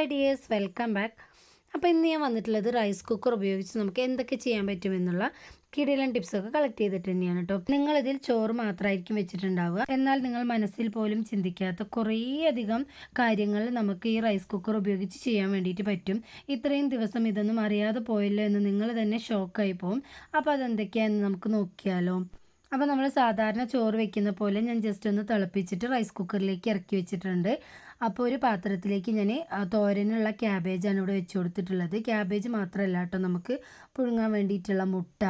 Hi dears welcome back. അപ്പോൾ ഇന്ന് ഞാൻ വന്നിട്ടുള്ളത് റൈസ് കുക്കർ ഉപയോഗിച്ച് നമുക്ക് എന്തൊക്കെ ചെയ്യാൻ പറ്റുമെന്നുള്ള കിടിലൻ ടിപ്സൊക്കെ കളക്ട് ചെയ്തിട്ട് തന്നെയാണ് കേട്ടോ നിങ്ങളിതിൽ ചോറ് മാത്രമായിരിക്കും വെച്ചിട്ടുണ്ടാവുക. എന്നാൽ നിങ്ങൾ മനസ്സിൽ പോലും ചിന്തിക്കാത്ത കുറേയധികം കാര്യങ്ങൾ നമുക്ക് ഈ റൈസ് കുക്കർ ഉപയോഗിച്ച് ചെയ്യാൻ വേണ്ടിയിട്ട് പറ്റും. ഇത്രയും ദിവസം ഇതൊന്നും അറിയാതെ പോയല്ലോ എന്ന് നിങ്ങൾ തന്നെ ഷോക്കായി പോകും അപ്പോൾ അതെന്തൊക്കെയാണെന്ന് നമുക്ക് നോക്കിയാലോ. അപ്പോൾ നമ്മൾ സാധാരണ ചോറ് വെക്കുന്ന പോലെ ഞാൻ ജസ്റ്റ് ഒന്ന് തിളപ്പിച്ചിട്ട് റൈസ് കുക്കറിലേക്ക് ഇറക്കി വെച്ചിട്ടുണ്ട്. അപ്പോൾ ഒരു പാത്രത്തിലേക്ക് ഞാൻ തോരനുള്ള ക്യാബേജാണ് ഇവിടെ വെച്ച് കൊടുത്തിട്ടുള്ളത്. ക്യാബേജ് മാത്രമല്ല കേട്ടോ നമുക്ക് പുഴുങ്ങാൻ വേണ്ടിയിട്ടുള്ള മുട്ട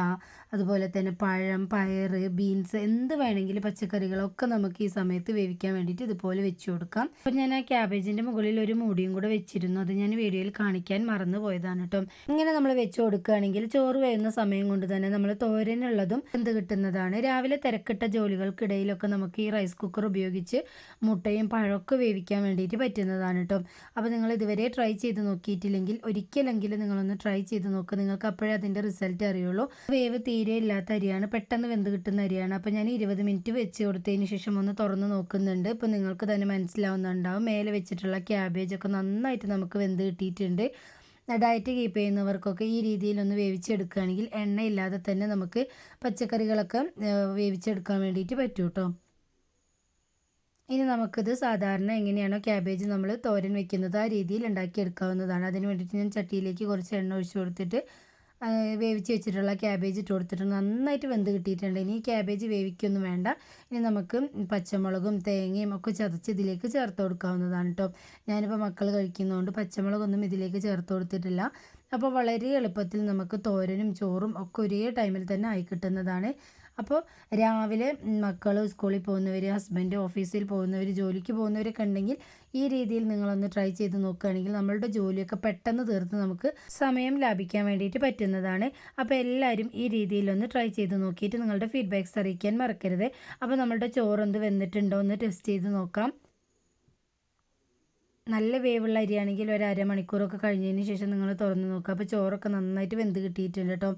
അതുപോലെ തന്നെ പഴം പയർ ബീൻസ് എന്ത് വേണമെങ്കിലും പച്ചക്കറികളൊക്കെ നമുക്ക് ഈ സമയത്ത് വേവിക്കാൻ വേണ്ടിയിട്ട് ഇതുപോലെ വെച്ച് കൊടുക്കാം. അപ്പോൾ ഞാൻ ആ ക്യാബേജിന്റെ മുകളിൽ ഒരു മൂടിയും കൂടെ വെച്ചിരുന്നു. അത് ഞാൻ വീഡിയോയിൽ കാണിക്കാൻ മറന്നു പോയതാണ് കേട്ടോ. ഇങ്ങനെ നമ്മൾ വെച്ച് കൊടുക്കുകയാണെങ്കിൽ ചോറ് വേവുന്ന സമയം കൊണ്ട് തന്നെ നമ്മൾ തോരനുള്ളതും എന്ത് കിട്ടുന്നതാണ്. രാവിലെ തിരക്കിട്ട ജോലികൾക്കിടയിലൊക്കെ നമുക്ക് ഈ റൈസ് കുക്കർ ഉപയോഗിച്ച് മുട്ടയും പഴമൊക്കെ വേവിക്കാൻ വേണ്ടിയിട്ട് പറ്റുന്നതാണ് കേട്ടോ. അപ്പോൾ നിങ്ങൾ ഇതുവരെ ട്രൈ ചെയ്ത് നോക്കിയിട്ടില്ലെങ്കിൽ ഒരിക്കലെങ്കിലും നിങ്ങളൊന്ന് ട്രൈ ചെയ്ത് നോക്കുക നിങ്ങൾക്ക് അപ്പോഴേ അതിന്റെ റിസൾട്ട് അറിയുള്ളൂ. വേവ് തീരെ ഇല്ലാത്ത അരിയാണ്. പെട്ടെന്ന് വെന്ത് കിട്ടുന്ന അരിയാണ്. അപ്പോൾ ഞാൻ ഇരുപത് മിനിറ്റ് വെച്ച് കൊടുത്തതിന് ശേഷം ഒന്ന് തുറന്ന് നോക്കുന്നുണ്ട്. ഇപ്പോൾ നിങ്ങൾക്ക് തന്നെ മനസ്സിലാവുന്നുണ്ടാവും. മേലെ വെച്ചിട്ടുള്ള ക്യാബേജ് ഒക്കെ നന്നായിട്ട് നമുക്ക് വെന്ത് കിട്ടിയിട്ടുണ്ട്. ഡയറ്റ് കീപ്പ് ചെയ്യുന്നവർക്കൊക്കെ ഈ രീതിയിലൊന്ന് വേവിച്ചെടുക്കുകയാണെങ്കിൽ എണ്ണയില്ലാതെ തന്നെ നമുക്ക് പച്ചക്കറികളൊക്കെ വേവിച്ചെടുക്കാൻ വേണ്ടിയിട്ട് പറ്റും കേട്ടോ. ഇനി നമുക്കിത് സാധാരണ എങ്ങനെയാണോ ക്യാബേജ് നമ്മൾ തോരൻ വെക്കുന്നത് ആ രീതിയിൽ ഉണ്ടാക്കിയെടുക്കാവുന്നതാണ്. അതിന് വേണ്ടിയിട്ട് ഞാൻ ചട്ടിയിലേക്ക് കുറച്ച് എണ്ണ ഒഴിച്ചു കൊടുത്തിട്ട് വേവിച്ച് വെച്ചിട്ടുള്ള ക്യാബേജ് ഇട്ട് കൊടുത്തിട്ട് നന്നായിട്ട് വെന്ത് കിട്ടിയിട്ടുണ്ട്. ഇനി ക്യാബേജ് വേവിക്കൊന്നും വേണ്ട. ഇനി നമുക്ക് പച്ചമുളകും തേങ്ങയും ഒക്കെ ചതച്ച് ഇതിലേക്ക് ചേർത്ത് കൊടുക്കാവുന്നതാണ് കേട്ടോ. ഞാനിപ്പോൾ മക്കൾ കഴിക്കുന്നതുകൊണ്ട് പച്ചമുളകൊന്നും ഇതിലേക്ക് ചേർത്ത് കൊടുത്തിട്ടില്ല. അപ്പോൾ വളരെ എളുപ്പത്തിൽ നമുക്ക് തോരനും ചോറും ഒക്കെ ഒരേ ടൈമിൽ തന്നെ ആയി കിട്ടുന്നതാണ്. അപ്പോൾ രാവിലെ മക്കൾ സ്കൂളിൽ പോകുന്നവർ ഹസ്ബൻഡ് ഓഫീസിൽ പോകുന്നവർ ജോലിക്ക് പോകുന്നവരൊക്കെ ഉണ്ടെങ്കിൽ ഈ രീതിയിൽ നിങ്ങളൊന്ന് ട്രൈ ചെയ്ത് നോക്കുകയാണെങ്കിൽ നമ്മളുടെ ജോലിയൊക്കെ പെട്ടെന്ന് തീർത്ത് നമുക്ക് സമയം ലാഭിക്കാൻ വേണ്ടിയിട്ട് പറ്റുന്നതാണ്. അപ്പോൾ എല്ലാവരും ഈ രീതിയിലൊന്ന് ട്രൈ ചെയ്ത് നോക്കിയിട്ട് നിങ്ങളുടെ ഫീഡ്ബാക്ക്സ് അറിയിക്കാൻ മറക്കരുത്. അപ്പോൾ നമ്മളുടെ ചോറൊന്ന് വെന്നിട്ടുണ്ടോ എന്ന് ടെസ്റ്റ് ചെയ്ത് നോക്കാം. നല്ല വേവുള്ള അരിയാണെങ്കിൽ ഒരു അരമണിക്കൂറൊക്കെ കഴിഞ്ഞതിന് ശേഷം നിങ്ങൾ തുറന്ന് നോക്കുക. അപ്പോൾ ചോറൊക്കെ നന്നായിട്ട് വെന്ത് കിട്ടിയിട്ടുണ്ട് കേട്ടോ.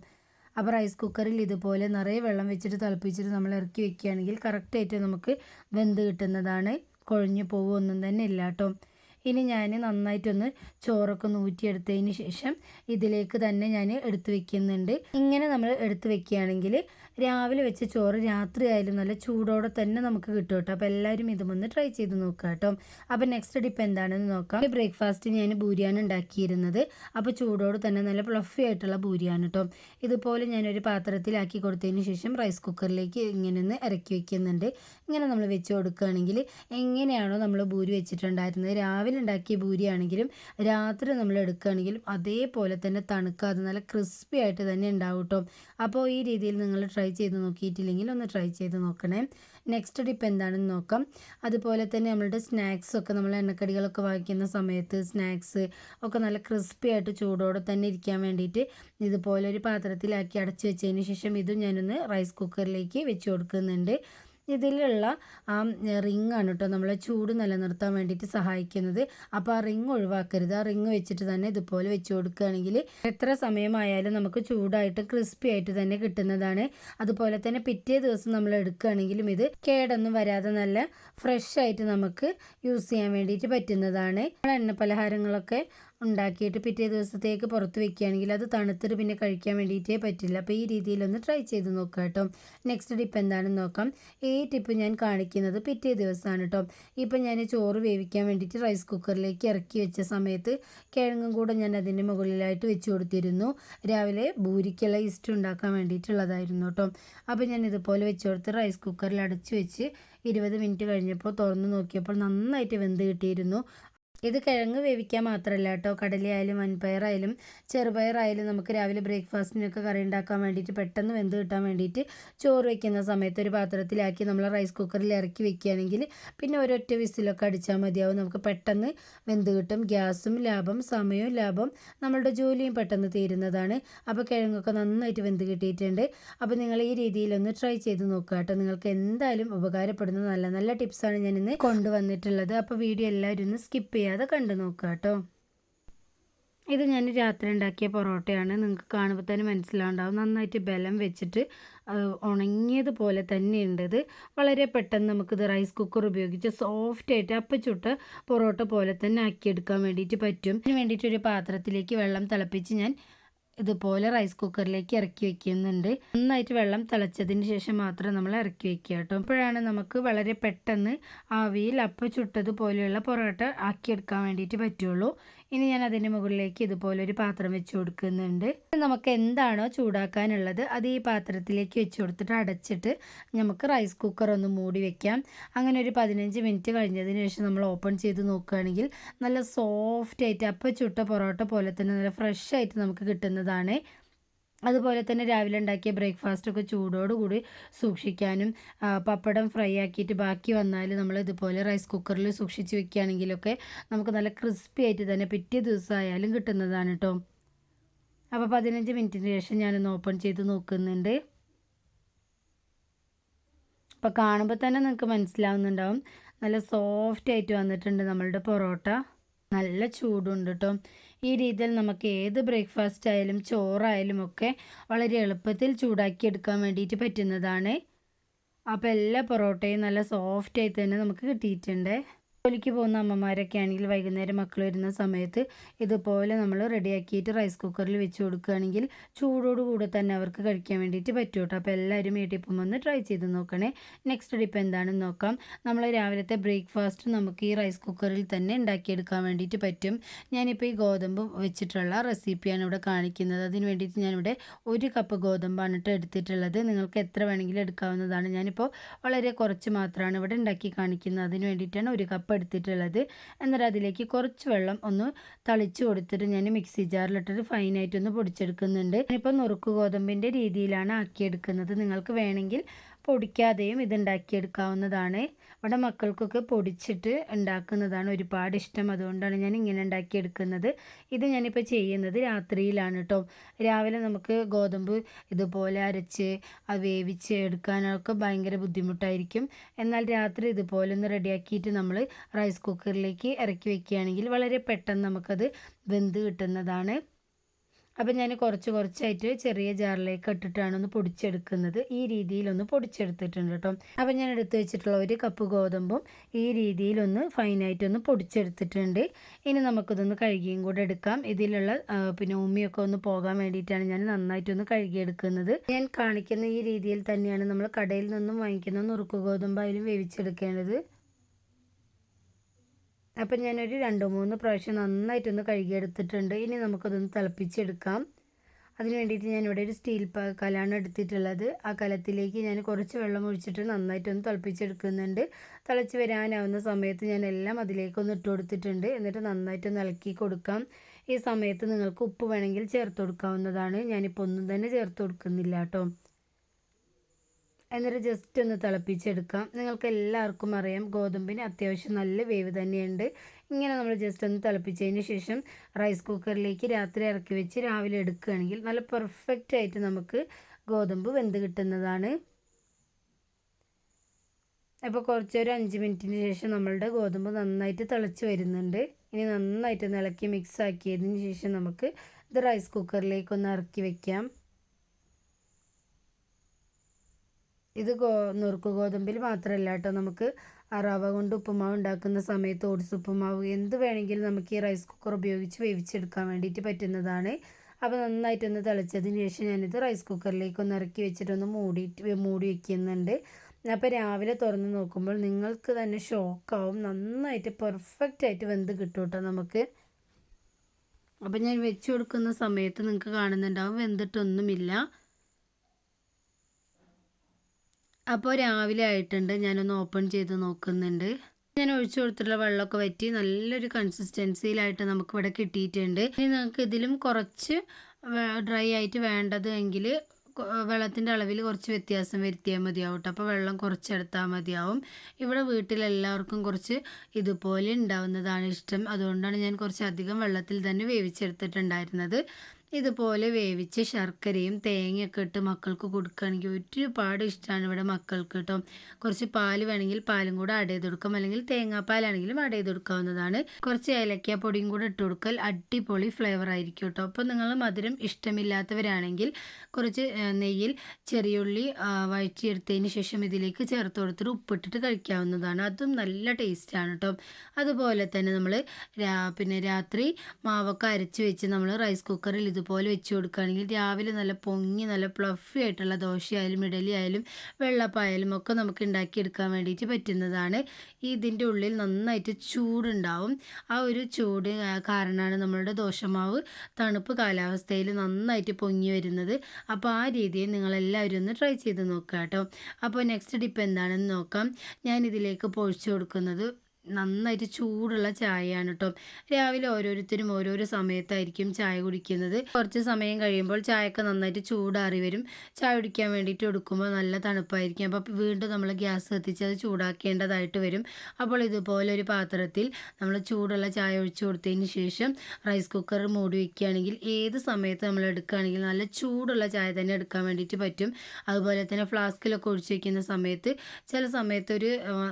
അപ്പോൾ റൈസ് കുക്കറിൽ ഇതുപോലെ നിറയെ വെള്ളം വെച്ചിട്ട് തിളപ്പിച്ചിട്ട് നമ്മൾ ഇറക്കി വെക്കുകയാണെങ്കിൽ കറക്റ്റായിട്ട് നമുക്ക് വെന്ത് കിട്ടുന്നതാണ്. കുഴഞ്ഞു പോകുമൊന്നും തന്നെ ഇല്ല കേട്ടോ. ഇനി ഞാൻ നന്നായിട്ടൊന്ന് ചോറൊക്കെ നൂറ്റിയെടുത്തതിന് ശേഷം ഇതിലേക്ക് തന്നെ ഞാൻ എടുത്തു വെക്കുന്നുണ്ട്. ഇങ്ങനെ നമ്മൾ എടുത്തു വെക്കുകയാണെങ്കിൽ രാവിലെ വെച്ച ചോറ് രാത്രി ആയാലും നല്ല ചൂടോടെ തന്നെ നമുക്ക് കിട്ടും കേട്ടോ. അപ്പോൾ എല്ലാവരും ഇതുമൊന്ന് ട്രൈ ചെയ്ത് നോക്കുക കേട്ടോ. അപ്പോൾ നെക്സ്റ്റ് ഡിപ്പ് എന്താണെന്ന് നോക്കാം. ബ്രേക്ക്ഫാസ്റ്റ് ഞാൻ ബൂരിയാണ് ഉണ്ടാക്കിയിരുന്നത്. അപ്പോൾ ചൂടോട് തന്നെ നല്ല ഫ്ലഫി ആയിട്ടുള്ള ബൂരിയാണ് കേട്ടോ. ഇതുപോലെ ഞാനൊരു പാത്രത്തിലാക്കി കൊടുത്തതിന് ശേഷം റൈസ് കുക്കറിലേക്ക് ഇങ്ങനെ ഒന്ന് ഇറക്കി വെക്കുന്നുണ്ട്. ഇങ്ങനെ നമ്മൾ വെച്ച് കൊടുക്കുകയാണെങ്കിൽ എങ്ങനെയാണോ നമ്മൾ ബൂരി വെച്ചിട്ടുണ്ടായിരുന്നത്. രാവിലെ ഉണ്ടാക്കിയ ബൂരിയാണെങ്കിലും രാത്രി നമ്മൾ എടുക്കുകയാണെങ്കിലും അതേപോലെ തന്നെ തണുക്കാതെ നല്ല ക്രിസ്പി ആയിട്ട് തന്നെ ഉണ്ടാവും കേട്ടോ. അപ്പോൾ ഈ രീതിയിൽ നിങ്ങൾ ട്രൈ ട്രൈ ചെയ്ത് നോക്കിയിട്ടില്ലെങ്കിൽ ഒന്ന് ട്രൈ ചെയ്ത് നോക്കണേ. നെക്സ്റ്റ് ടിപ്പ് എന്താണെന്ന് നോക്കാം. അതുപോലെ തന്നെ നമ്മളുടെ സ്നാക്സ് ഒക്കെ നമ്മൾ എണ്ണക്കടികളൊക്കെ വാങ്ങിക്കുന്ന സമയത്ത് സ്നാക്സ് ഒക്കെ നല്ല ക്രിസ്പി ആയിട്ട് ചൂടോടെ തന്നെ ഇരിക്കാൻ വേണ്ടിയിട്ട് ഇതുപോലെ ഒരു പാത്രത്തിലാക്കി അടച്ചു വെച്ചതിന് ശേഷം ഇതും ഞാനൊന്ന് റൈസ് കുക്കറിലേക്ക് വെച്ച് കൊടുക്കുന്നുണ്ട്. ഇതിലുള്ള ആ റിങ് ആണ് കേട്ടോ നമ്മളെ ചൂട് നിലനിർത്താൻ വേണ്ടിയിട്ട് സഹായിക്കുന്നത്. അപ്പോൾ ആ റിങ് ഒഴിവാക്കരുത്. ആ റിങ് വെച്ചിട്ട് തന്നെ ഇതുപോലെ വെച്ച് കൊടുക്കുകയാണെങ്കിൽ എത്ര സമയമായാലും നമുക്ക് ചൂടായിട്ട് ക്രിസ്പി ആയിട്ട് തന്നെ കിട്ടുന്നതാണ്. അതുപോലെ തന്നെ പിറ്റേ ദിവസം നമ്മൾ എടുക്കുകയാണെങ്കിലും ഇത് കേടൊന്നും വരാതെ നല്ല ഫ്രഷ് ആയിട്ട് നമുക്ക് യൂസ് ചെയ്യാൻ വേണ്ടിയിട്ട് പറ്റുന്നതാണ്. എണ്ണ പലഹാരങ്ങളൊക്കെ ഉണ്ടാക്കിയിട്ട് പിറ്റേ ദിവസത്തേക്ക് പുറത്ത് വെക്കുകയാണെങ്കിൽ അത് തണുത്തിട്ട് പിന്നെ കഴിക്കാൻ വേണ്ടിയിട്ടേ പറ്റില്ല. അപ്പോൾ ഈ രീതിയിലൊന്ന് ട്രൈ ചെയ്ത് നോക്കുക കേട്ടോ. നെക്സ്റ്റ് ടിപ്പ് എന്താണെന്ന് നോക്കാം. ഈ ടിപ്പ് ഞാൻ കാണിക്കുന്നത് പിറ്റേ ദിവസമാണ് കേട്ടോ. ഇപ്പം ഞാൻ ചോറ് വേവിക്കാൻ വേണ്ടിയിട്ട് റൈസ് കുക്കറിലേക്ക് ഇറക്കി വെച്ച സമയത്ത് കിഴങ്ങും കൂടെ ഞാൻ അതിന്റെ മുകളിലായിട്ട് വെച്ച് കൊടുത്തിരുന്നു. രാവിലെ ഭൂരിക്കുള്ള ഇസ്റ്റ് ഉണ്ടാക്കാൻ വേണ്ടിയിട്ടുള്ളതായിരുന്നു കേട്ടോ. അപ്പോൾ ഞാൻ ഇതുപോലെ വെച്ച് കൊടുത്ത് റൈസ് കുക്കറിൽ അടച്ച് വെച്ച് ഇരുപത് മിനിറ്റ് കഴിഞ്ഞപ്പോൾ തുറന്ന് നോക്കിയപ്പോൾ നന്നായിട്ട് വെന്ത് കിട്ടിയിരുന്നു. ഇത് കിഴങ്ങ് വേവിക്കാൻ മാത്രമല്ല കേട്ടോ. കടലയായാലും വൻപയറായാലും ചെറുപയറായാലും നമുക്ക് രാവിലെ ബ്രേക്ക്ഫാസ്റ്റിനൊക്കെ കറി ഉണ്ടാക്കാൻ വേണ്ടിയിട്ട് പെട്ടെന്ന് വെന്ത് കിട്ടാൻ വേണ്ടിയിട്ട് ചോറ് വയ്ക്കുന്ന സമയത്ത് ഒരു പാത്രത്തിലാക്കി നമ്മൾ റൈസ് കുക്കറിൽ ഇറക്കി വെക്കുകയാണെങ്കിൽ പിന്നെ ഒരൊറ്റ വിസിലൊക്കെ അടിച്ചാൽ മതിയാവും. നമുക്ക് പെട്ടെന്ന് വെന്ത് കിട്ടും. ഗ്യാസും ലാഭം സമയവും ലാഭം നമ്മളുടെ ജോലിയും പെട്ടെന്ന് തീരുന്നതാണ്. അപ്പോൾ കിഴങ്ങൊക്കെ നന്നായിട്ട് വെന്ത് കിട്ടിയിട്ടുണ്ട്. അപ്പോൾ നിങ്ങൾ ഈ രീതിയിലൊന്ന് ട്രൈ ചെയ്ത് നോക്കുക കേട്ടോ. നിങ്ങൾക്ക് എന്തായാലും ഉപകാരപ്പെടുന്ന നല്ല നല്ല ടിപ്സാണ് ഞാൻ ഇന്ന് കൊണ്ടുവന്നിട്ടുള്ളത്. അപ്പോൾ വീഡിയോ എല്ലാവരും ഒന്ന് സ്കിപ്പ് ചെയ്യാം ചെയ്യാതെ കണ്ടു നോക്കുക കേട്ടോ. ഇത് ഞാൻ രാത്രി ഉണ്ടാക്കിയ പൊറോട്ടയാണ്. നിങ്ങൾക്ക് കാണുമ്പോൾ തന്നെ മനസ്സിലാവുണ്ടാവും. നന്നായിട്ട് ബലം വെച്ചിട്ട് ഉണങ്ങിയതുപോലെ തന്നെയുണ്ട് ഇത്. വളരെ പെട്ടെന്ന് നമുക്കിത് റൈസ് കുക്കർ ഉപയോഗിച്ച് സോഫ്റ്റായിട്ട് അപ്പം പൊറോട്ട പോലെ തന്നെ ആക്കിയെടുക്കാൻ വേണ്ടിയിട്ട് പറ്റും. അതിന് വേണ്ടിയിട്ട് ഒരു പാത്രത്തിലേക്ക് വെള്ളം തിളപ്പിച്ച് ഞാൻ ഇതുപോലെ റൈസ് കുക്കറിലേക്ക് ഇറക്കി വെക്കുന്നുണ്ട്. നന്നായിട്ട് വെള്ളം തിളച്ചതിന് ശേഷം മാത്രം നമ്മൾ ഇറക്കി വെക്കുക കേട്ടോ. അപ്പോഴാണ് നമുക്ക് വളരെ പെട്ടെന്ന് ആവിയിൽ അപ്പം ചുട്ടതുപോലെയുള്ള പൊറോട്ട ആക്കിയെടുക്കാൻ വേണ്ടിയിട്ട് പറ്റുള്ളൂ. ഇനി ഞാൻ അതിന്റെ മുകളിലേക്ക് ഇതുപോലെ ഒരു പാത്രം വെച്ച് കൊടുക്കുന്നുണ്ട്. നമുക്ക് എന്താണോ ചൂടാക്കാനുള്ളത് അത് ഈ പാത്രത്തിലേക്ക് വെച്ച് കൊടുത്തിട്ട് അടച്ചിട്ട് നമുക്ക് റൈസ് കുക്കർ ഒന്ന് മൂടി വെക്കാം. അങ്ങനെ ഒരു പതിനഞ്ച് മിനിറ്റ് കഴിഞ്ഞതിന് ശേഷം നമ്മൾ ഓപ്പൺ ചെയ്ത് നോക്കുകയാണെങ്കിൽ നല്ല സോഫ്റ്റ് ആയിട്ട് അപ്പം ചുട്ട പൊറോട്ട പോലെ തന്നെ നല്ല ഫ്രഷ് ആയിട്ട് നമുക്ക് കിട്ടുന്നതാണ്. അതുപോലെ തന്നെ രാവിലെ ഉണ്ടാക്കിയ ബ്രേക്ക്ഫാസ്റ്റൊക്കെ ചൂടോടുകൂടി സൂക്ഷിക്കാനും പപ്പടം ഫ്രൈ ആക്കിയിട്ട് ബാക്കി വന്നാൽ നമ്മൾ ഇതുപോലെ റൈസ് കുക്കറിൽ സൂക്ഷിച്ച് വെക്കുകയാണെങ്കിലൊക്കെ നമുക്ക് നല്ല ക്രിസ്പി ആയിട്ട് തന്നെ പിറ്റേ ദിവസമായാലും കിട്ടുന്നതാണ് കേട്ടോ അപ്പോൾ പതിനഞ്ച് മിനിറ്റിന് ശേഷം ഞാനൊന്ന് ഓപ്പൺ ചെയ്ത് നോക്കുന്നുണ്ട്. അപ്പോൾ കാണുമ്പോൾ തന്നെ നിങ്ങൾക്ക് മനസ്സിലാവുന്നുണ്ടാവും. നല്ല സോഫ്റ്റ് ആയിട്ട് വന്നിട്ടുണ്ട് നമ്മളുടെ പൊറോട്ട. നല്ല ചൂടുണ്ട് കേട്ടോ ഈ രീതിയിൽ നമുക്ക് ഏത് ബ്രേക്ക്ഫാസ്റ്റ് ആയാലും ചോറായാലും ഒക്കെ വളരെ എളുപ്പത്തിൽ ചൂടാക്കി എടുക്കാൻ വേണ്ടിയിട്ട് പറ്റുന്നതാണ്. അപ്പോൾ എല്ലാ പൊറോട്ടയും നല്ല സോഫ്റ്റായി തന്നെ നമുക്ക് കിട്ടിയിട്ടുണ്ട്. ജോലിക്ക് പോകുന്ന അമ്മമാരൊക്കെ ആണെങ്കിൽ വൈകുന്നേരം മക്കൾ വരുന്ന സമയത്ത് ഇതുപോലെ നമ്മൾ റെഡിയാക്കിയിട്ട് റൈസ് കുക്കറിൽ വെച്ച് കൊടുക്കുകയാണെങ്കിൽ ചൂടോടുകൂടെ തന്നെ അവർക്ക് കഴിക്കാൻ വേണ്ടിയിട്ട് പറ്റും കേട്ടോ. അപ്പോൾ എല്ലാവരും ഈ ടിപ്പും ഒന്ന് ട്രൈ ചെയ്ത് നോക്കണേ. നെക്സ്റ്റ് ടിപ്പ് എന്താണെന്ന് നോക്കാം. നമ്മൾ രാവിലത്തെ ബ്രേക്ക്ഫാസ്റ്റ് നമുക്ക് ഈ റൈസ് കുക്കറിൽ തന്നെ ഉണ്ടാക്കിയെടുക്കാൻ വേണ്ടിയിട്ട് പറ്റും. ഞാനിപ്പോൾ ഈ ഗോതമ്പ് വെച്ചിട്ടുള്ള റെസിപ്പിയാണ് ഇവിടെ കാണിക്കുന്നത്. അതിന് വേണ്ടിയിട്ട് ഞാനിവിടെ ഒരു കപ്പ് ഗോതമ്പാണ് കേട്ടോ എടുത്തിട്ടുള്ളത്. നിങ്ങൾക്ക് എത്ര വേണമെങ്കിലും എടുക്കാവുന്നതാണ്. ഞാനിപ്പോൾ വളരെ കുറച്ച് മാത്രമാണ് ഇവിടെ ഉണ്ടാക്കി കാണിക്കുന്നത്. അതിന് വേണ്ടിയിട്ടാണ് ഒരു കപ്പ് എടുത്തിട്ടുള്ളത് എന്നിട്ട് അതിലേക്ക് കുറച്ച് വെള്ളം ഒന്ന് തളിച്ച് കൊടുത്തിട്ട് ഞാൻ മിക്സി ജാറിലിട്ടിട്ട് ഫൈനായിട്ടൊന്ന് പൊടിച്ചെടുക്കുന്നുണ്ട്. ഞാനിപ്പോൾ നുറുക്ക് ഗോതമ്പിന്റെ രീതിയിലാണ് ആക്കിയെടുക്കുന്നത്. നിങ്ങൾക്ക് വേണമെങ്കിൽ പൊടിക്കാതെയും ഇത് ഉണ്ടാക്കിയെടുക്കാവുന്നതാണ് ഇവിടെ മക്കൾക്കൊക്കെ പൊടിച്ചിട്ട് ഉണ്ടാക്കുന്നതാണ് ഒരുപാട് ഇഷ്ടം. അതുകൊണ്ടാണ് ഞാൻ ഇങ്ങനെ ഉണ്ടാക്കിയെടുക്കുന്നത്. ഇത് ഞാനിപ്പോൾ ചെയ്യുന്നത് രാത്രിയിലാണ് കേട്ടോ. രാവിലെ നമുക്ക് ഗോതമ്പ് ഇതുപോലെ അരച്ച് വേവിച്ച് എടുക്കാനൊക്കെ ഭയങ്കര ബുദ്ധിമുട്ടായിരിക്കും. എന്നാൽ രാത്രി ഇതുപോലെ ഒന്ന് റെഡിയാക്കിയിട്ട് നമ്മൾ റൈസ് കുക്കറിലേക്ക് ഇറക്കി വെക്കുകയാണെങ്കിൽ വളരെ പെട്ടെന്ന് നമുക്കത് വെന്ത് കിട്ടുന്നതാണ്. അപ്പം ഞാൻ കുറച്ച് കുറച്ചായിട്ട് ചെറിയ ജാറിലേക്ക് ഇട്ടിട്ടാണ് ഒന്ന് പൊടിച്ചെടുക്കുന്നത്. ഈ രീതിയിലൊന്ന് പൊടിച്ചെടുത്തിട്ടുണ്ട് കേട്ടോ. അപ്പം ഞാൻ എടുത്തു വെച്ചിട്ടുള്ള ഒരു കപ്പ് ഗോതമ്പും ഈ രീതിയിലൊന്ന് ഫൈനായിട്ടൊന്ന് പൊടിച്ചെടുത്തിട്ടുണ്ട്. ഇനി നമുക്കിതൊന്ന് കഴുകിയും കൂടെ എടുക്കാം. ഇതിലുള്ള പിന്നെ ഉമ്മിയൊക്കെ ഒന്ന് പോകാൻ വേണ്ടിയിട്ടാണ് ഞാൻ നന്നായിട്ടൊന്ന് കഴുകിയെടുക്കുന്നത്. ഞാൻ കാണിക്കുന്ന ഈ രീതിയിൽ തന്നെയാണ് നമ്മൾ കടയിൽ നിന്നും വാങ്ങിക്കുന്ന നുറുക്ക് ഗോതമ്പായാലും വേവിച്ചെടുക്കേണ്ടത്. അപ്പം ഞാനൊരു രണ്ട് മൂന്ന് പ്രാവശ്യം നന്നായിട്ടൊന്ന് കഴുകിയെടുത്തിട്ടുണ്ട്. ഇനി നമുക്കതൊന്ന് തിളപ്പിച്ചെടുക്കാം. അതിന് വേണ്ടിയിട്ട് ഞാൻ ഇവിടെ ഒരു സ്റ്റീൽ കലാണ് എടുത്തിട്ടുള്ളത്. ആ കലത്തിലേക്ക് ഞാൻ കുറച്ച് വെള്ളം ഒഴിച്ചിട്ട് നന്നായിട്ടൊന്ന് തിളപ്പിച്ചെടുക്കുന്നുണ്ട്. തിളച്ച് വരാനാവുന്ന സമയത്ത് ഞാൻ എല്ലാം അതിലേക്കൊന്ന് ഇട്ട് കൊടുത്തിട്ടുണ്ട്. എന്നിട്ട് നന്നായിട്ടൊന്ന് ഇളക്കി കൊടുക്കാം. ഈ സമയത്ത് നിങ്ങൾക്ക് ഉപ്പ് വേണമെങ്കിൽ ചേർത്ത് കൊടുക്കാവുന്നതാണ്. ഞാനിപ്പോൾ ഒന്നും തന്നെ ചേർത്ത് കൊടുക്കുന്നില്ല കേട്ടോ. എന്നിട്ട് ജസ്റ്റ് ഒന്ന് തിളപ്പിച്ചെടുക്കാം. നിങ്ങൾക്ക് എല്ലാവർക്കും അറിയാം ഗോതമ്പിന് അത്യാവശ്യം നല്ല വേവ് തന്നെയുണ്ട്. ഇങ്ങനെ നമ്മൾ ജസ്റ്റ് ഒന്ന് തിളപ്പിച്ചതിന് ശേഷം റൈസ് കുക്കറിലേക്ക് രാത്രി ഇറക്കി വെച്ച് രാവിലെ എടുക്കുകയാണെങ്കിൽ നല്ല പെർഫെക്റ്റ് ആയിട്ട് നമുക്ക് ഗോതമ്പ് വെന്ത് കിട്ടുന്നതാണ്. അപ്പോൾ കുറച്ചൊരു അഞ്ച് മിനിറ്റിന് ശേഷം നമ്മളുടെ ഗോതമ്പ് നന്നായിട്ട് തിളച്ച് വരുന്നുണ്ട്. ഇനി നന്നായിട്ട് ഇളക്കി മിക്സ് ആക്കിയതിന് ശേഷം നമുക്ക് ഇത് റൈസ് കുക്കറിലേക്കൊന്ന് ഇറക്കി വെക്കാം. ഇത് ഗോ നുറുക്ക് ഗോതമ്പിൽ മാത്രമല്ല കേട്ടോ. നമുക്ക് റവ കൊണ്ട് ഉപ്പുമാവ് ഉണ്ടാക്കുന്ന സമയത്ത് ഓട്സ് ഉപ്പുമാവ് എന്ത് വേണമെങ്കിലും നമുക്ക് ഈ റൈസ് കുക്കർ ഉപയോഗിച്ച് വേവിച്ചെടുക്കാൻ വേണ്ടിയിട്ട് പറ്റുന്നതാണ്. അപ്പോൾ നന്നായിട്ടൊന്ന് തിളച്ചതിന് ശേഷം ഞാനിത് റൈസ് കുക്കറിലേക്ക് ഒന്ന് ഇറക്കി വെച്ചിട്ടൊന്ന് മൂടിയിട്ട് മൂടി വയ്ക്കുന്നുണ്ട് അപ്പോൾ രാവിലെ തുറന്ന് നോക്കുമ്പോൾ നിങ്ങൾക്ക് തന്നെ ഷോക്കാവും. നന്നായിട്ട് പെർഫെക്റ്റ് ആയിട്ട് വെന്ത് കിട്ടും കേട്ടോ നമുക്ക്. അപ്പോൾ ഞാൻ വെച്ച് കൊടുക്കുന്ന സമയത്ത് നിങ്ങൾക്ക് കാണുന്നുണ്ടാവും. വെന്തിട്ടൊന്നുമില്ല. അപ്പോൾ രാവിലെ ആയിട്ടുണ്ട്. ഞാനൊന്ന് ഓപ്പൺ ചെയ്ത് നോക്കുന്നുണ്ട്. ഞാൻ ഒഴിച്ചു കൊടുത്തിട്ടുള്ള വെള്ളമൊക്കെ വറ്റി നല്ലൊരു കൺസിസ്റ്റൻസിയിലായിട്ട് നമുക്കിവിടെ കിട്ടിയിട്ടുണ്ട്. ഇനി നിങ്ങൾക്ക് ഇതിലും കുറച്ച് ഡ്രൈ ആയിട്ട് വേണ്ടത് എങ്കിൽ വെള്ളത്തിന്റെ അളവിൽ കുറച്ച് വ്യത്യാസം വരുത്തിയാൽ മതിയാവും കേട്ടോ അപ്പോൾ വെള്ളം കുറച്ചെടുത്താൽ മതിയാവും. ഇവിടെ വീട്ടിലെല്ലാവർക്കും കുറച്ച് ഇതുപോലെ ഉണ്ടാവുന്നതാണ് ഇഷ്ടം. അതുകൊണ്ടാണ് ഞാൻ കുറച്ച് അധികം വെള്ളത്തിൽ തന്നെ വേവിച്ചെടുത്തിട്ടുണ്ടായിരുന്നത്. ഇതുപോലെ വേവിച്ച് ശർക്കരയും തേങ്ങയൊക്കെ ഇട്ട് മക്കൾക്ക് കൊടുക്കുകയാണെങ്കിൽ ഒരുപാട് ഇഷ്ടമാണ് ഇവിടെ മക്കൾക്ക് കേട്ടോ. കുറച്ച് പാൽ വേണമെങ്കിൽ പാലും കൂടെ ആഡ് ചെയ്ത് കൊടുക്കാം. അല്ലെങ്കിൽ തേങ്ങാപ്പാലാണെങ്കിലും ആഡ് ചെയ്ത് കൊടുക്കാവുന്നതാണ്. കുറച്ച് ഏലക്ക പൊടിയും കൂടെ ഇട്ട് കൊടുക്കൽ അടിപൊളി ഫ്ലേവർ ആയിരിക്കും കേട്ടോ. അപ്പോൾ നിങ്ങൾ മധുരം ഇഷ്ടമില്ലാത്തവരാണെങ്കിൽ കുറച്ച് നെയ്യിൽ ചെറിയുള്ളി വഴറ്റിയെടുത്തതിന് ശേഷം ഇതിലേക്ക് ചേർത്ത് കൊടുത്തിട്ട് ഉപ്പിട്ടിട്ട് കഴിക്കാവുന്നതാണ്. അതും നല്ല ടേസ്റ്റാണ് കേട്ടോ. അതുപോലെ തന്നെ നമ്മൾ പിന്നെ രാത്രി മാവൊക്കെ അരച്ച് വെച്ച് നമ്മൾ റൈസ് കുക്കറിൽ ഇതുപോലെ വെച്ച് കൊടുക്കുകയാണെങ്കിൽ രാവിലെ നല്ല പൊങ്ങി നല്ല പ്ലഫി ആയിട്ടുള്ള ദോശയായാലും ഇഡലി ആയാലും വെള്ളപ്പായാലും ഒക്കെ നമുക്ക് ഉണ്ടാക്കിയെടുക്കാൻ വേണ്ടിയിട്ട് പറ്റുന്നതാണ്. ഇതിന്റെ ഉള്ളിൽ നന്നായിട്ട് ചൂടുണ്ടാവും. ആ ഒരു ചൂട് കാരണമാണ് നമ്മളുടെ ദോശമാവ് തണുപ്പ് കാലാവസ്ഥയിൽ നന്നായിട്ട് പൊങ്ങി വരുന്നത്. അപ്പോൾ ആ രീതിയിൽ നിങ്ങളെല്ലാവരും ഒന്ന് ട്രൈ ചെയ്ത് നോക്കുക കേട്ടോ. അപ്പോൾ നെക്സ്റ്റ് ഡിപ്പ് എന്താണെന്ന് നോക്കാം. ഞാൻ ഇതിലേക്ക് പൊഴിച്ചു കൊടുക്കുന്നത് നന്നായിട്ട് ചൂടുള്ള ചായയാണ് കേട്ടോ രാവിലെ ഓരോരുത്തരും ഓരോരോ സമയത്തായിരിക്കും ചായ കുടിക്കുന്നത്. കുറച്ച് സമയം കഴിയുമ്പോൾ ചായയൊക്കെ നന്നായിട്ട് ചൂടാറി വരും. ചായ കുടിക്കാൻ വേണ്ടിയിട്ട് എടുക്കുമ്പോൾ നല്ല തണുപ്പായിരിക്കും. അപ്പോൾ വീണ്ടും നമ്മൾ ഗ്യാസ് കത്തിച്ച് അത് ചൂടാക്കേണ്ടതായിട്ട് വരും. അപ്പോൾ ഇതുപോലെ ഒരു പാത്രത്തിൽ നമ്മൾ ചൂടുള്ള ചായ ഒഴിച്ചു കൊടുത്തതിന് ശേഷം റൈസ് കുക്കർ മൂടി വയ്ക്കുകയാണെങ്കിൽ ഏത് സമയത്ത് നമ്മൾ എടുക്കുകയാണെങ്കിൽ നല്ല ചൂടുള്ള ചായ തന്നെ എടുക്കാൻ വേണ്ടിയിട്ട് പറ്റും. അതുപോലെ തന്നെ ഫ്ലാസ്കിലൊക്കെ ഒഴിച്ച് വയ്ക്കുന്ന സമയത്ത് ചില സമയത്തൊരു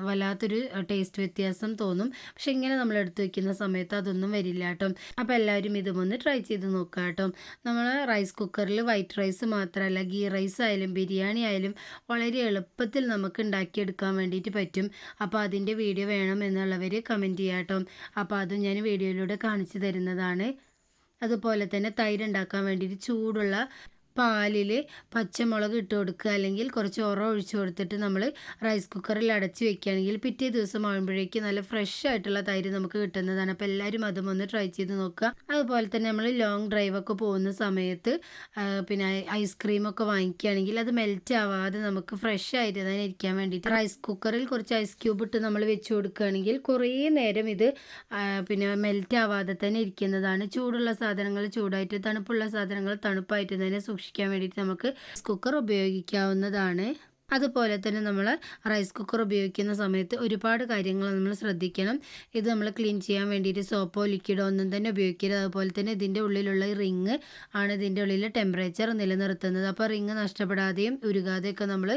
വല്ലാത്തൊരു ടേസ്റ്റ് വ്യത്യാസം വ്യത്യാസം തോന്നും. പക്ഷെ ഇങ്ങനെ നമ്മൾ എടുത്തു വെക്കുന്ന സമയത്ത് അതൊന്നും വരില്ല കേട്ടോ. അപ്പോൾ എല്ലാവരും ഇതുമൊന്ന് ട്രൈ ചെയ്ത് നോക്കുക കേട്ടോ. നമ്മൾ റൈസ് കുക്കറിൽ വൈറ്റ് റൈസ് മാത്രമല്ല ഗീ റൈസ് ആയാലും ബിരിയാണി ആയാലും വളരെ എളുപ്പത്തിൽ നമുക്ക് ഉണ്ടാക്കിയെടുക്കാൻ വേണ്ടിയിട്ട് പറ്റും. അപ്പോൾ അതിന്റെ വീഡിയോ വേണം എന്നുള്ളവർ കമന്റ് ചെയ്യാം കേട്ടോ. അപ്പോൾ അതും ഞാൻ വീഡിയോയിലൂടെ കാണിച്ചു തരുന്നതാണ്. അതുപോലെ തന്നെ തൈര് ഉണ്ടാക്കാൻ വേണ്ടിയിട്ട് ചൂടുള്ള പാലിൽ പച്ചമുളക് ഇട്ട് കൊടുക്കുക. അല്ലെങ്കിൽ കുറച്ച് ഉറ ഒഴിച്ചു കൊടുത്തിട്ട് നമ്മൾ റൈസ് കുക്കറിൽ അടച്ച് വെക്കുകയാണെങ്കിൽ പിറ്റേ ദിവസം ആകുമ്പോഴേക്ക് നല്ല ഫ്രഷ് ആയിട്ടുള്ള തൈര് നമുക്ക് കിട്ടുന്നതാണ്. അപ്പോൾ എല്ലാവരും അതും ഒന്ന് ട്രൈ ചെയ്ത് നോക്കുക. അതുപോലെ തന്നെ നമ്മൾ ലോങ് ഡ്രൈവൊക്കെ പോകുന്ന സമയത്ത് പിന്നെ ഐസ്ക്രീമൊക്കെ വാങ്ങിക്കുകയാണെങ്കിൽ അത് മെൽറ്റ് ആവാതെ നമുക്ക് ഫ്രഷ് ആയിട്ട് തന്നെ ഇരിക്കാൻ വേണ്ടിയിട്ട് റൈസ് കുക്കറിൽ കുറച്ച് ഐസ് ക്യൂബ് ഇട്ട് നമ്മൾ വെച്ച് കൊടുക്കുകയാണെങ്കിൽ കുറേ നേരം ഇത് പിന്നെ മെൽറ്റ് ആവാതെ തന്നെ ഇരിക്കുന്നതാണ്. ചൂടുള്ള സാധനങ്ങൾ ചൂടായിട്ട് തണുപ്പുള്ള സാധനങ്ങൾ തണുപ്പായിട്ട് തന്നെ സൂക്ഷിക്കും സൂക്ഷിക്കാൻ വേണ്ടിയിട്ട് നമുക്ക് കുക്കർ ഉപയോഗിക്കാവുന്നതാണ്. അതുപോലെ തന്നെ നമ്മൾ റൈസ് കുക്കർ ഉപയോഗിക്കുന്ന സമയത്ത് ഒരുപാട് കാര്യങ്ങൾ നമ്മൾ ശ്രദ്ധിക്കണം. ഇത് നമ്മൾ ക്ലീൻ ചെയ്യാൻ വേണ്ടിയിട്ട് സോപ്പോ ലിക്വിഡോ ഒന്നും തന്നെ ഉപയോഗിക്കരുത്. അതുപോലെ തന്നെ ഇതിന്റെ ഉള്ളിലുള്ള റിങ് ആണ് ഇതിന്റെ ഉള്ളിൽ ടെമ്പറേച്ചർ നിലനിർത്തുന്നത്. അപ്പോൾ റിങ് നഷ്ടപ്പെടാതെയും ഉരുകാതെയൊക്കെ നമ്മൾ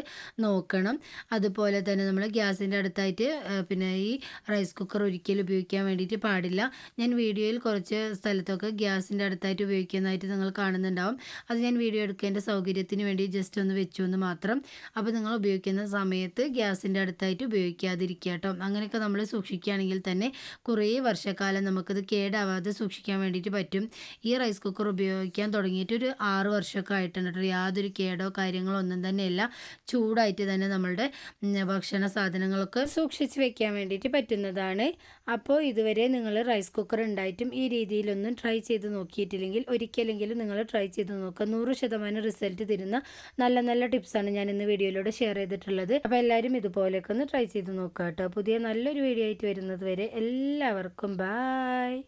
നോക്കണം. അതുപോലെ തന്നെ നമ്മൾ ഗ്യാസിന്റെ അടുത്തായിട്ട് പിന്നെ ഈ റൈസ് കുക്കർ ഒരിക്കലും ഉപയോഗിക്കാൻ വേണ്ടിയിട്ട് പാടില്ല. ഞാൻ വീഡിയോയിൽ കുറച്ച് സ്ഥലത്തൊക്കെ ഗ്യാസിന്റെ അടുത്തായിട്ട് ഉപയോഗിക്കുന്നതായിട്ട് നിങ്ങൾ കാണുന്നുണ്ടാവും. അത് ഞാൻ വീഡിയോ എടുക്കേണ്ട സൗകര്യത്തിന് വേണ്ടി ജസ്റ്റ് ഒന്ന് വെച്ചു എന്ന് മാത്രം. അപ്പോൾ നിങ്ങൾ ഉപയോഗിക്കുന്ന സമയത്ത് ഗ്യാസിന്റെ അടുത്തായിട്ട് ഉപയോഗിക്കാതിരിക്കുക കേട്ടോ അങ്ങനെയൊക്കെ നമ്മൾ സൂക്ഷിക്കുകയാണെങ്കിൽ തന്നെ കുറേ വർഷക്കാലം നമുക്കത് കേടാവാതെ സൂക്ഷിക്കാൻ വേണ്ടിയിട്ട് പറ്റും. ഈ റൈസ് കുക്കർ ഉപയോഗിക്കാൻ തുടങ്ങിയിട്ട് ഒരു ആറ് വർഷമൊക്കെ ആയിട്ടുണ്ട് കേട്ടോ. യാതൊരു കേടോ കാര്യങ്ങളോ ഒന്നും തന്നെയല്ല. ചൂടായിട്ട് തന്നെ നമ്മളുടെ ഭക്ഷണ സാധനങ്ങളൊക്കെ സൂക്ഷിച്ച് വെക്കാൻ വേണ്ടിയിട്ട് പറ്റുന്നതാണ്. അപ്പോൾ ഇതുവരെ നിങ്ങൾ റൈസ് കുക്കർ ഉണ്ടായിട്ടും ഈ രീതിയിലൊന്നും ട്രൈ ചെയ്ത് നോക്കിയിട്ടില്ലെങ്കിൽ ഒരിക്കലെങ്കിലും നിങ്ങൾ ട്രൈ ചെയ്ത് നോക്കുക. നൂറ് ശതമാനം റിസൾട്ട് തരുന്ന നല്ല നല്ല ടിപ്സാണ് ഞാൻ ഇന്ന് വീഡിയോയിലൂടെ ഷെയർ ചെയ്തിട്ടുള്ളത്. അപ്പോൾ എല്ലാവരും ഇതുപോലെയൊക്കെ ഒന്ന് ട്രൈ ചെയ്ത് നോക്കുക കേട്ടോ പുതിയ നല്ലൊരു വീഡിയോ ആയിട്ട് വരുന്നത് വരെ എല്ലാവർക്കും ബായ്